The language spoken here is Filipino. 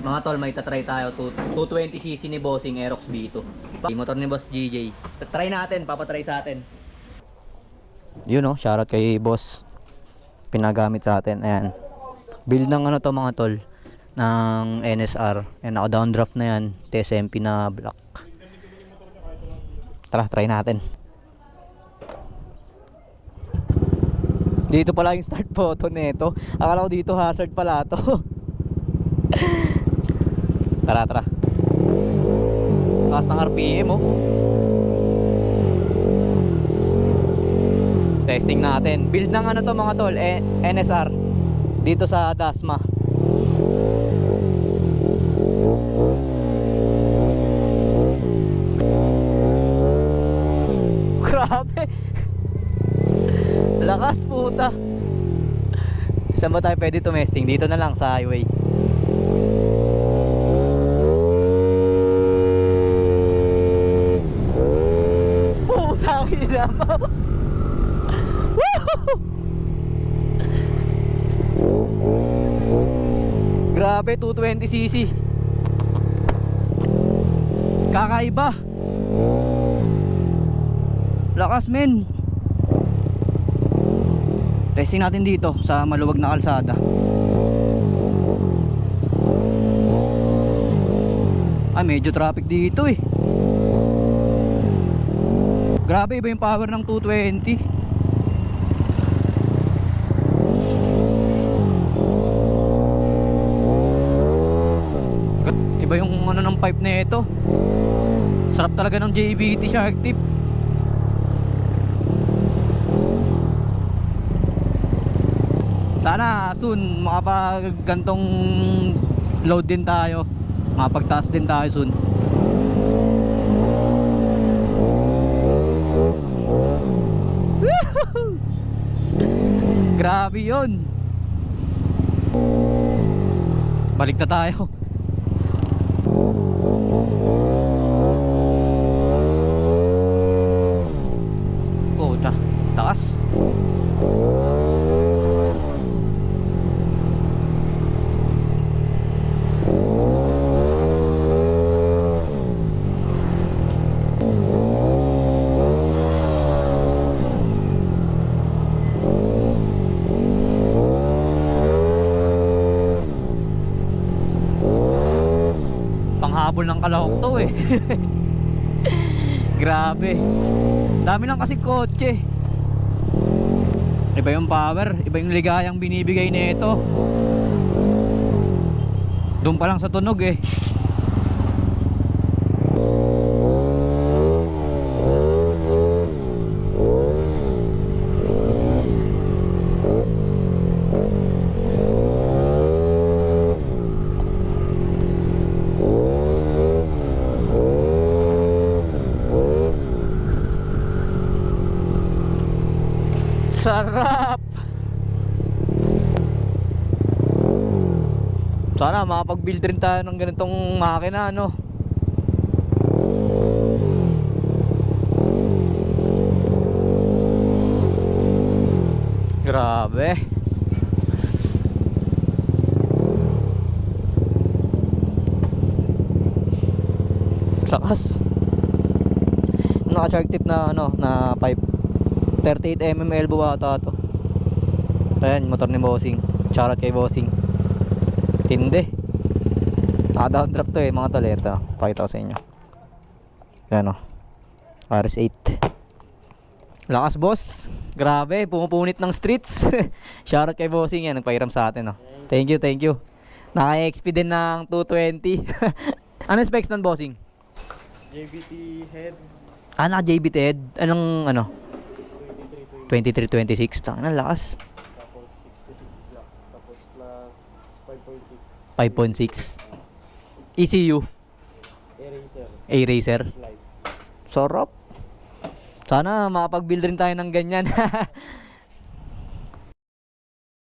Mga tol, may tatry tayo. 220cc ni Bossing Aerox B2. Yung motor ni Boss GJ. Try natin, papatry sa atin. Yun oh, shoutout kay Boss. Pinagamit sa atin. Ayan. Build ng ano to mga tol. Ng NSR. Ayan, naka downdraft na yan. TSMP na black. Tara, try natin. Dito pala yung start photo nito. Akala ko dito hazard pala to. tara, tara. Taas ng RPM oh. Testing natin. Build ng ano to mga tol, eh, NSR. Dito sa Dasma. Grabe. Lakas puta. Saan ba tayo pwede tumesting? Dito na lang sa highway. Grabe, 220cc. Kakaiba. Lakas men. Testing natin dito sa maluwag na kalsada. Ay, medyo traffic dito eh. Grabe, iba yung power ng 220. Iba yung ano ng pipe na ito. Sarap talaga ng JBT Shark Tip. Sana soon makapag gantong load din tayo. Makapagtaas din tayo soon. Grabe yun. Balik na tayo. Puta, taas. Panghabol ng kalahok to eh. Grabe. Dami lang kasi kotse. Iba yung power, iba yung ligayang binibigay nito. Doon pa lang sa tunog eh. Sarap! Sana makapag-build rin tayo ng ganitong makina, no? Grabe. Lakas. Naka-shark tip na ano, na pipe. 38mm elbow ata to. Ayan motor ni bossing. Shoutout kay bossing. Tindi. Naka down drop to eh mga tol. Ito pakita ko sa inyo. Ayan o RS8 lakas boss. Grabe pumupunit ng streets. Shoutout kay bossing yan nagpahiram sa atin oh. thank you thank you. Naka XP din ng 220 ano specs nun bossing? JBT head. Ah naka JBT head. Anong ano 23-26 tangin ang lakas. tapos 66 block tapos plus 5.6 5.6 ECU eraser. A-Racer slide Sarap. Sana makapag-build rin tayo ng ganyan